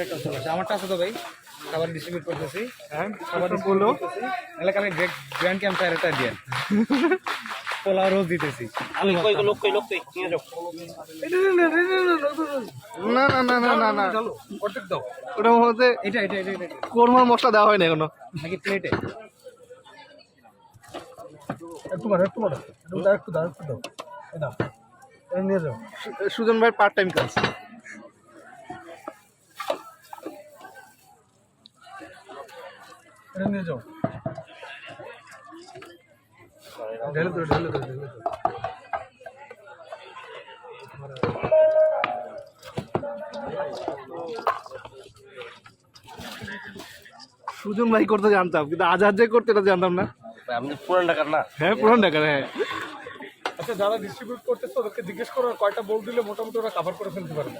একটা চলে আসে। আমারটা আছে তো ভাই খাবার ডিস্ট্রিবিউট করতেছি। হ্যাঁ খাবার বলল এলাকা আমি গ্র্যান্ড ক্যাম্প দিয়ে রোজ দিতেছি। না না না না না না। ওটা এটা এটা এটা কোরমার মশলা দেওয়া হয় না এখনও। নাকি প্লেটে একটু বাড়ো একটু বাড়ো একটু দাও একটু দাও একটু দাও। দাও এটা নিয়ে যাও। সুজন ভাই পার্ট টাইম কাজ। এটা নিয়ে যাও। ঢেলে দাও ঢেলে দাও ঢেলে দাও। সুজন ভাই করতে জানতাম কিন্তু আজাদ যে করতে এটা জানতাম না। আমি তো পুরান ঢাকার না? হ্যাঁ পুরান ঢাকার হ্যাঁ। আচ্ছা যারা ডিস্ট্রিবিউট করতেছে ওদেরকে জিজ্ঞেস করো কয়টা বল দিলে মোটামুটি ওরা কাভার করে ফেলতে পারবে।